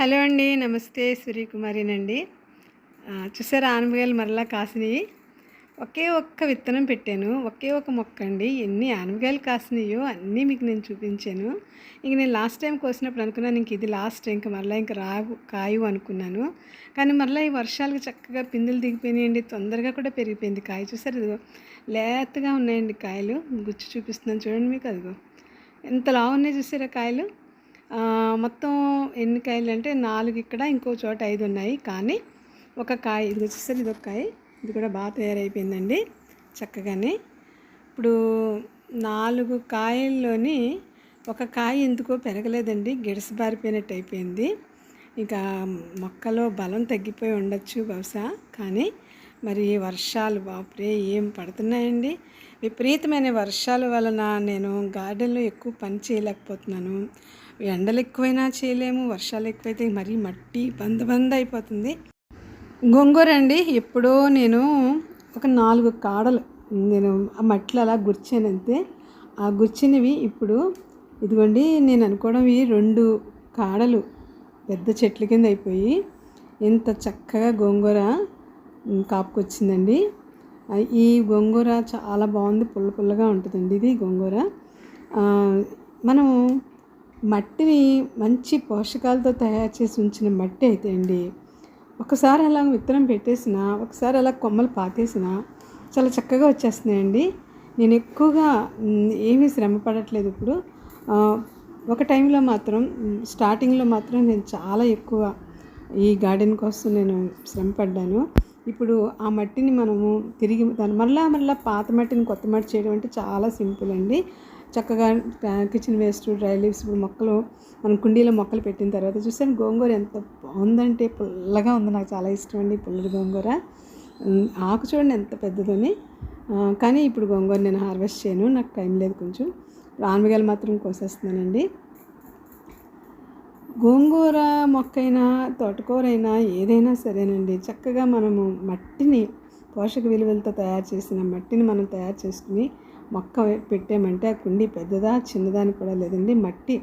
Hello అండి నమస్తే. సూర్యకుమారినండి చూసారా ఆనపకాయలు మరలా కాసినాయి? ఒకే ఒక్క విత్తనం పెట్టాను. ఒకే ఒక మొక్క అండి. ఎన్ని ఆనపకాయలు కాసినాయో అన్నీ మీకు నేను చూపించాను. ఇంక నేను లాస్ట్ టైం కోసినప్పుడు అనుకున్నాను ఇంక ఇది లాస్ట్ ఇంక మరలా ఇంకా రావు కాయు అనుకున్నాను. కానీ మరలా ఈ వర్షాలకు చక్కగా పిందులు దిగిపోయినాయండి. తొందరగా కూడా పెరిగిపోయింది కాయ. చూసారు ఇదిగో లేతగా ఉన్నాయండి కాయలు. గుచ్చి చూపిస్తున్నాను చూడండి మీకు అదిగో. ఎంత లావు ఉన్నాయి చూసారా కాయలు? మొత్తం ఎన్ని కాయలు అంటే నాలుగు ఇక్కడ ఇంకో చోట ఐదు ఉన్నాయి. కానీ ఒక కాయ ఇది వచ్చేసరి ఇది ఒక కాయ. ఇది కూడా బాగా తయారైపోయిందండి చక్కగానే. ఇప్పుడు నాలుగు కాయల్లోని ఒక కాయ ఎందుకో పెరగలేదండి గిడసబారిపోయినట్టు అయిపోయింది. ఇంకా మొక్కలో బలం తగ్గిపోయి ఉండొచ్చు బహుశా. కానీ మరి వర్షాలు బాపురే ఏం పడుతున్నాయండి? విపరీతమైన వర్షాల వలన నేను గార్డెన్లో ఎక్కువ పని చేయలేకపోతున్నాను. ఎండలు ఎక్కువైనా చేయలేము వర్షాలు ఎక్కువైతే మరీ మట్టి బంద బంద అయిపోతుంది. గోంగూర అండి ఎప్పుడో నేను ఒక నాలుగు కాడలు నేను ఆ మట్టిలో అలా గుర్చానంతే ఆ గుర్చినవి ఇప్పుడు ఇదిగోండి నేను అనుకోవడం ఈ రెండు కాడలు పెద్ద చెట్ల కింద అయిపోయి ఇంత చక్కగా గోంగూర కాపుకొచ్చిందండి. ఈ గోంగూర చాలా బాగుంది పుల్ల పుల్లగా ఉంటుందండి ఇది గోంగూర. మనం మనము మట్టిని మంచి పోషకాలతో తయారు చేసి ఉంచిన మట్టి అయితే అండి ఒకసారి అలా విత్తనం పెట్టేసిన ఒకసారి అలా కొమ్మలు పాతేసిన చాలా చక్కగా వచ్చేస్తున్నాయండి. నేను ఎక్కువగా ఏమీ శ్రమ పడట్లేదు ఇప్పుడు. ఒక టైంలో మాత్రం స్టార్టింగ్లో మాత్రం నేను చాలా ఎక్కువ ఈ గార్డెన్ కోసం నేను శ్రమ పడ్డాను. ఇప్పుడు ఆ మట్టిని మనము తిరిగి దాని మళ్ళా మళ్ళీ పాత మట్టిని కొత్త మట్టి చేయడం అంటే చాలా సింపుల్ అండి. చక్కగా కిచెన్ వేస్ట్ డ్రై లీవ్స్ ఇప్పుడు మొక్కలు మనం కుండీలో మొక్కలు పెట్టిన తర్వాత చూసాను గోంగూర ఎంత బాగుందంటే పుల్లగా ఉంది. నాకు చాలా ఇష్టం అండి పుల్లటి గోంగూర. ఆకు చూడండి ఎంత పెద్దదని. కానీ ఇప్పుడు గోంగూర నేను హార్వెస్ట్ చేయను. నాకు టైం లేదు కొంచెం. ఆనపకాయలు మాత్రం కోసేస్తున్నానండి. గోంగూర మొక్కైనా తోటకూర అయినా ఏదైనా సరేనండి. చక్కగా మనము మట్టిని పోషక విలువలతో తయారు చేసిన మట్టిని మనం తయారు చేసుకుని మొక్క పెట్టామంటే ఆ కుండీ పెద్దదా చిన్నదాని కూడా లేదండి. మట్టి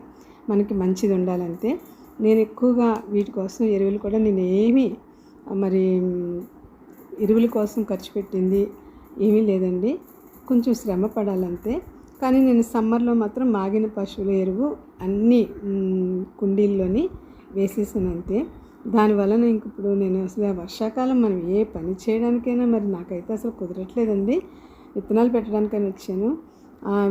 మనకి మంచిది ఉండాలంతే నేను ఎక్కువగా వీటి కోసం ఎరువులు కూడా నేను ఏమీ మరి ఎరువుల కోసం ఖర్చు పెట్టింది ఏమీ లేదండి. కొంచెం శ్రమ పడాలంతే కానీ నేను సమ్మర్లో మాత్రం మాగిన పశువుల ఎరువు అన్ని కుండీల్లోని వేసేసాను అంతే దానివలన ఇంక ఇప్పుడు నేను అసలు వర్షాకాలం మనం ఏ పని చేయడానికైనా మరి నాకైతే అసలు కుదరట్లేదండి. విత్తనాలు పెట్టడానికని వచ్చాను.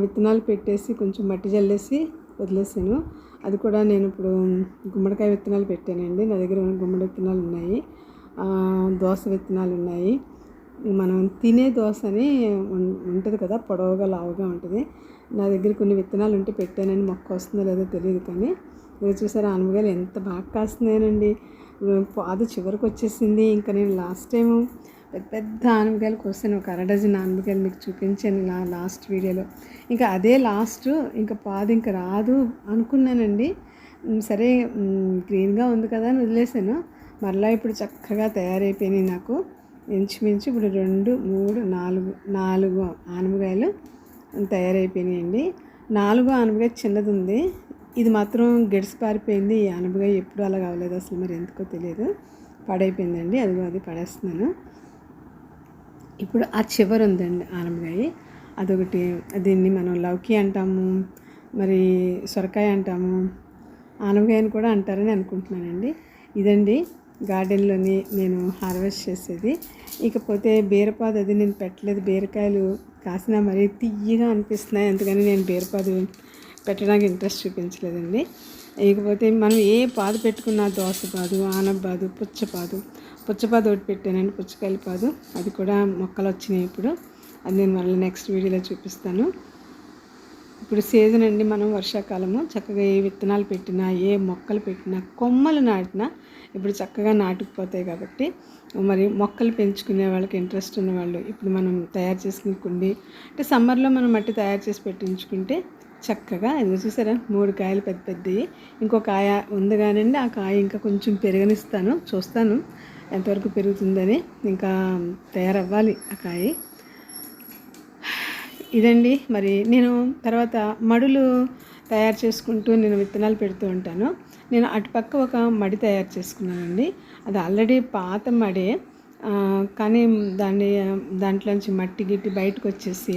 విత్తనాలు పెట్టేసి కొంచెం మట్టి జల్లేసి వదిలేసాను. అది కూడా నేను ఇప్పుడు గుమ్మడికాయ విత్తనాలు పెట్టానండి. నా దగ్గర గుమ్మడి విత్తనాలు ఉన్నాయి. దోస విత్తనాలు ఉన్నాయి. మనం తినే దోశ అని ఉంటుంది కదా పొడవుగా లావుగా ఉంటుంది. నా దగ్గర కొన్ని విత్తనాలు ఉంటే పెట్టానని మొక్క వస్తుందో లేదో తెలియదు కానీ మీరు చూసారా ఆనపకాయలు ఎంత బాగా కాస్తున్నాయనండి పాదు చివరికి వచ్చేసింది. ఇంకా నేను లాస్ట్ టైం పెద్ద పెద్ద ఆనమకాయలు కోసాను. ఒక అర డజన్ ఆనపకాయలు మీకు చూపించాను నా లాస్ట్ వీడియోలో. ఇంకా అదే లాస్ట్ ఇంకా పాదు ఇంకా రాదు అనుకున్నానండి. సరే గ్రీన్గా ఉంది కదా అని వదిలేసాను మరలా ఇప్పుడు చక్కగా తయారైపోయినాయి నాకు. ఇంచుమించు ఇప్పుడు రెండు మూడు నాలుగు నాలుగు ఆనపకాయలు తయారైపోయినాయండి. నాలుగు ఆనపకాయ చిన్నది ఉంది ఇది మాత్రం గెడిసి పారిపోయింది. ఈ ఆనపకాయ ఎప్పుడు అలా కావలేదు అసలు మరి ఎందుకో తెలియదు. పడైపోయిందండి. అదిగో అది పడేస్తున్నాను. ఇప్పుడు ఆ చివరి ఉందండి ఆనపకాయ. అదొకటి దీన్ని మనం లౌకి అంటాము మరి సొరకాయ అంటాము ఆనపకాయని కూడా అంటారని అనుకుంటున్నానండి. ఇదండి గార్డెన్లోని నేను హార్వెస్ట్ చేసేది. ఇకపోతే బీరపాదు అది నేను పెట్టలేదు. బీరకాయలు కాసినా మరీ తియ్యగా అనిపిస్తున్నాయి. అందుకని నేను బీరపాదు పెట్టడానికి ఇంట్రెస్ట్ చూపించలేదండి. ఇకపోతే మనం ఏ పాదు పెట్టుకున్నా దోసపాదు ఆనబాదు పుచ్చపాదు పుచ్చపాదు ఒకటి పెట్టానండి. పుచ్చకాయల పాదు. అది కూడా మొక్కలు వచ్చినాయి ఇప్పుడు. అది నేను మళ్ళీ నెక్స్ట్ వీడియోలో చూపిస్తాను. ఇప్పుడు సీజన్ అండి మనం వర్షాకాలము. చక్కగా ఏ విత్తనాలు పెట్టినా ఏ మొక్కలు పెట్టినా కొమ్మలు నాటినా ఇప్పుడు చక్కగా నాటుకుపోతాయి కాబట్టి మరి మొక్కలు పెంచుకునే వాళ్ళకి ఇంట్రెస్ట్ ఉన్న వాళ్ళు ఇప్పుడు మనం తయారు చేసుకునే కుండి అంటే సమ్మర్లో మనం మట్టి తయారు చేసి పెట్టించుకుంటే చక్కగా ఇది చూసారా మూడు కాయలు పెద్ద పెద్దవి ఇంకో కాయ ఉంది కానండి ఆ కాయ ఇంకా కొంచెం పెరగనిస్తాను చూస్తాను ఎంతవరకు పెరుగుతుందని. ఇంకా తయారవ్వాలి ఆ కాయ. ఇదండి. మరి నేను తర్వాత మడులు తయారు చేసుకుంటూ నేను విత్తనాలు పెడుతూ ఉంటాను. నేను అటుపక్క ఒక మడి తయారు చేసుకున్నానండి. అది ఆల్రెడీ పాత మడే. కానీ దాన్ని దాంట్లోంచి మట్టి గిట్టి బయటకు వచ్చేసి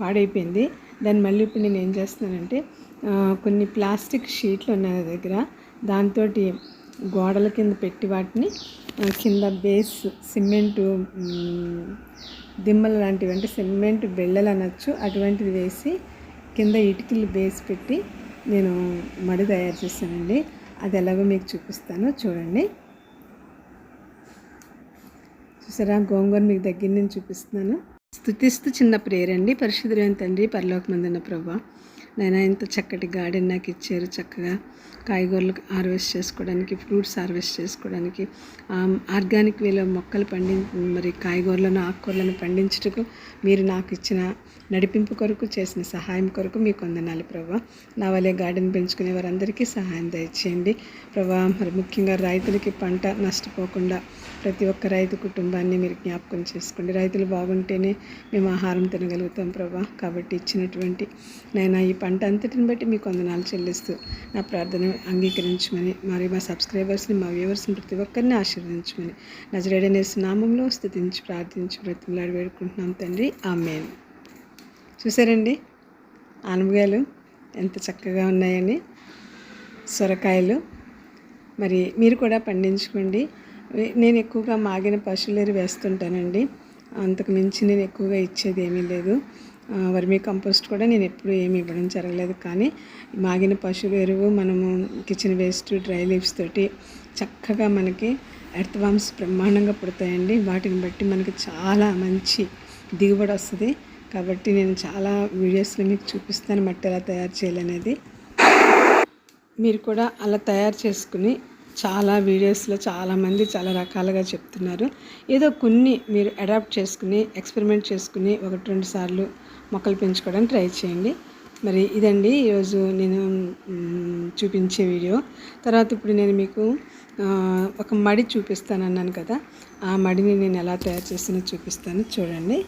పాడైపోయింది. దాన్ని మళ్ళీ ఇప్పుడు నేను ఏం చేస్తున్నానంటే కొన్ని ప్లాస్టిక్ షీట్లు ఉన్నాయి నా దగ్గర. దాంతో గోడల కింద పెట్టి వాటిని కింద బేస్ సిమెంటు దిమ్మలు లాంటివి అంటే సిమెంట్ బెళ్ళలు అనొచ్చు అటువంటిది వేసి కింద ఇటుకలు బేస్ పెట్టి నేను మడి తయారు చేశానండి. అది ఎలాగో మీకు చూపిస్తాను చూడండి. చూసారా? గోంగూర మీకు దగ్గర నుంచి చూపిస్తున్నాను. స్థుతిస్తూ చిన్న ప్రేయర్ అండి పరిశుద్ధమైన తండ్రి పరలోకమందున్న ప్రభా. నేను ఇంత చక్కటి గార్డెన్ నాకు ఇచ్చారు చక్కగా. కాయగూరలు హార్వెస్ట్ చేసుకోవడానికి ఫ్రూట్స్ హార్వెస్ట్ చేసుకోవడానికి ఆర్గానిక్ వేలో మొక్కలు పండి మరి కాయగూరలను ఆకుకూరలను పండించుటకు మీరు నాకు ఇచ్చిన నడిపింపు కొరకు చేసిన సహాయం కొరకు మీకు వందనాలు ప్రభా. నా వలే గార్డెన్ పెంచుకునే వారందరికీ సహాయం దయచేయండి. ప్రభా మరి ముఖ్యంగా రైతులకి పంట నష్టపోకుండా ప్రతి ఒక్క రైతు కుటుంబాన్ని మీరు జ్ఞాపకం చేసుకోండి. రైతులు బాగుంటేనే మేము ఆహారం తినగలుగుతాం ప్రభా. కాబట్టి ఇచ్చినటువంటి నేను ఈ పంట అంతటిని బట్టి మీకు వందనాలు చెల్లిస్తూ నా ప్రార్థన అంగీకరించమని మరి మా సబ్స్క్రైబర్స్ని మా వ్యూవర్స్ని ప్రతి ఒక్కరిని ఆశీర్వదించమని నజరేడనేసి నామంలో స్థుతించి ప్రార్థించి బ్రతిమలాడి వేడుకుంటున్నాం తండ్రి. ఆమెన్. చూసారండి? ఆనపకాయలు ఎంత చక్కగా ఉన్నాయని. సొరకాయలు. మరి మీరు కూడా పండించుకోండి. నేను ఎక్కువగా మాగిన పశువులేరు వేస్తుంటానండి. అంతకు మించి నేను ఎక్కువగా ఇచ్చేది ఏమీ లేదు. వర్మీ కంపోస్ట్ కూడా నేను ఎప్పుడు ఏమి ఇవ్వడం జరగలేదు. కానీ మాగిన పశువుల ఎరువు మనము కిచెన్ వేస్ట్ డ్రై లీవ్స్ తోటి చక్కగా మనకి ఎర్త్ వామ్స్ బ్రహ్మాండంగా పుడతాయండి. వాటిని బట్టి మనకి చాలా మంచి దిగుబడి వస్తుంది. కాబట్టి నేను చాలా వీడియోస్లో మీకు చూపిస్తాను మట్టి ఎలా తయారు చేయాలనేది. మీరు కూడా అలా తయారు చేసుకుని చాలా వీడియోస్లో చాలామంది చాలా రకాలుగా చెప్తున్నారు. ఏదో కొన్ని మీరు అడాప్ట్ చేసుకుని ఎక్స్పెరిమెంట్ చేసుకుని ఒకటి రెండు సార్లు మొక్కలు పెంచుకోవడానికి ట్రై చేయండి. మరి ఇదండి. ఈరోజు నేను చూపించే వీడియో. తర్వాత ఇప్పుడు నేను మీకు ఒక మడి చూపిస్తాను అన్నాను కదా. ఆ మడిని నేను ఎలా తయారు చేస్తానో చూపిస్తాను. చూడండి.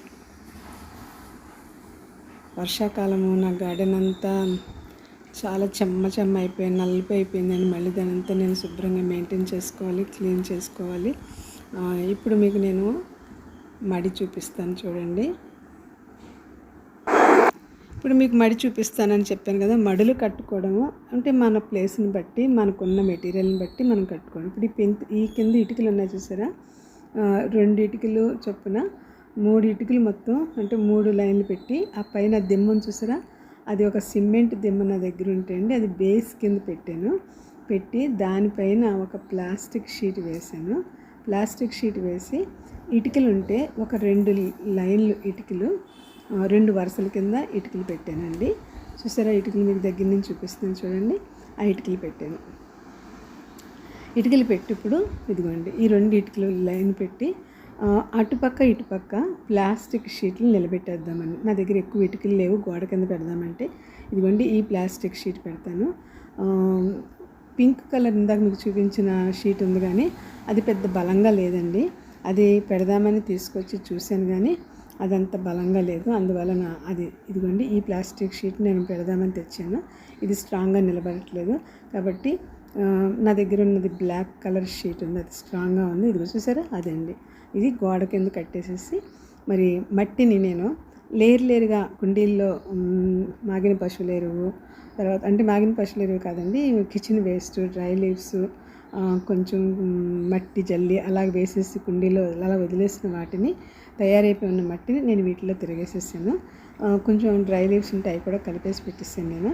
వర్షాకాలము నా గార్డెన్ అంతా చాలా చెమ్మ చెమ్మ అయిపోయింది నలిపి అయిపోయిందని మళ్ళీ దాని అంతా నేను శుభ్రంగా మెయింటైన్ చేసుకోవాలి క్లీన్ చేసుకోవాలి. ఇప్పుడు మీకు నేను మడి చూపిస్తాను చూడండి. ఇప్పుడు మీకు మడి చూపిస్తానని చెప్పాను కదా మడులు కట్టుకోవడము. అంటే మన ప్లేస్ని బట్టి మనకున్న మెటీరియల్ని బట్టి మనం కట్టుకోవడం. ఇప్పుడు ఈ ఈ కింద ఇటుకలు ఉన్నాయి చూసారా? రెండు ఇటుకలు చొప్పున మూడు ఇటుకలు మొత్తం అంటే మూడు లైన్లు పెట్టి ఆ పైన దిమ్మను చూసారా? అది ఒక సిమెంట్ దిమ్మ నా దగ్గర ఉంటే అండి అది బేస్ కింద పెట్టాను. పెట్టి దానిపైన ఒక ప్లాస్టిక్ షీట్ వేసాను ప్లాస్టిక్ షీట్ వేసి ఇటుకలు ఉంటే ఒక రెండు లైన్లు ఇటుకలు రెండు వరుసల కింద ఇటుకలు పెట్టానండి. చూసారా ఇటుకలు మీకు దగ్గర నుంచి చూపిస్తున్నాను చూడండి. ఆ ఇటుకలు పెట్టాను. ఇటుకలు పెట్టినప్పుడు ఇదిగోండి ఈ రెండు ఇటుకలు లైన్ పెట్టి అటుపక్క ఇటుపక్క ప్లాస్టిక్ షీట్లు నిలబెట్టేద్దామని నా దగ్గర ఎక్కువ ఇటుకలు లేవు గోడ కింద పెడదామంటే. ఇదిగోండి ఈ ప్లాస్టిక్ షీట్ పెడతాను. పింక్ కలర్ ఇందాక మీకు చూపించిన షీట్ ఉంది కానీ అది పెద్ద బలంగా లేదండి. అది పెడదామని తీసుకొచ్చి చూశాను కానీ అదంత బలంగా లేదు. అందువలన అది ఇదిగోండి ఈ ప్లాస్టిక్ షీట్ నేను పెడదామని తెచ్చాను. ఇది స్ట్రాంగ్గా నిలబడట్లేదు. కాబట్టి నా దగ్గర ఉన్నది బ్లాక్ కలర్ షీట్ ఉంది. అది స్ట్రాంగ్గా ఉంది. ఇది చూసారా? అదండి. ఇది గోడ కింద కట్టేసేసి మరి మట్టిని నేను లేరు లేరుగా కుండీల్లో మాగిన పశువుల ఎరువు తర్వాత అంటే మాగిన పశువుల ఎరువు కాదండి కిచెన్ వేస్ట్ డ్రై లీవ్స్ కొంచెం మట్టి జల్లి అలా వేసేసి కుండీలో అలా వదిలేసిన వాటిని తయారైపోయి ఉన్న మట్టిని నేను వీటిలో తిరిగేసేసాను. కొంచెం డ్రై లీవ్స్ ఉంటే అవి కూడా కలిపేసి పెట్టేసాను నేను.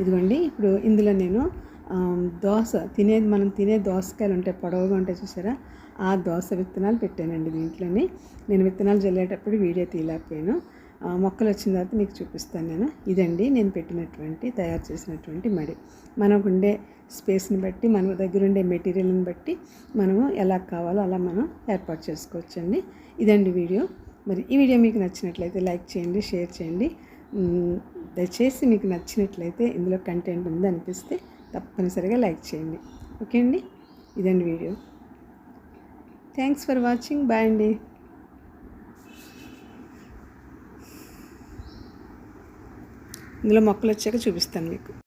ఇదిగోండి ఇప్పుడు ఇందులో నేను దోశ దోస తినేది మనం తినే దోసకాయలు ఉంటాయి పొడవుగా ఉంటాయి చూసారా? ఆ దోస విత్తనాలు పెట్టానండి దీంట్లోనే. నేను విత్తనాలు జల్లేటప్పుడు వీడియో తీయలేకపోయాను. మొక్కలు వచ్చిన తర్వాత మీకు చూపిస్తాను నేను. ఇదండి నేను పెట్టినటువంటి తయారు చేసినటువంటి మడి. మనకు ఉండే స్పేస్ని బట్టి మన దగ్గర ఉండే మెటీరియల్ని బట్టి మనము ఎలా కావాలో అలా మనం ఏర్పాటు చేసుకోవచ్చండి. ఇదండి వీడియో. మరి ఈ వీడియో మీకు నచ్చినట్లయితే లైక్ చేయండి షేర్ చేయండి. దయచేసి మీకు నచ్చినట్లయితే ఇందులో కంటెంట్ ఉంది అనిపిస్తే తప్పనిసరిగా లైక్ చేయండి. ఓకే అండి? ఇదండి video. Thanks for watching. Bye అండి. ఇందులో మొక్కలు వచ్చాక చూపిస్తాను మీకు.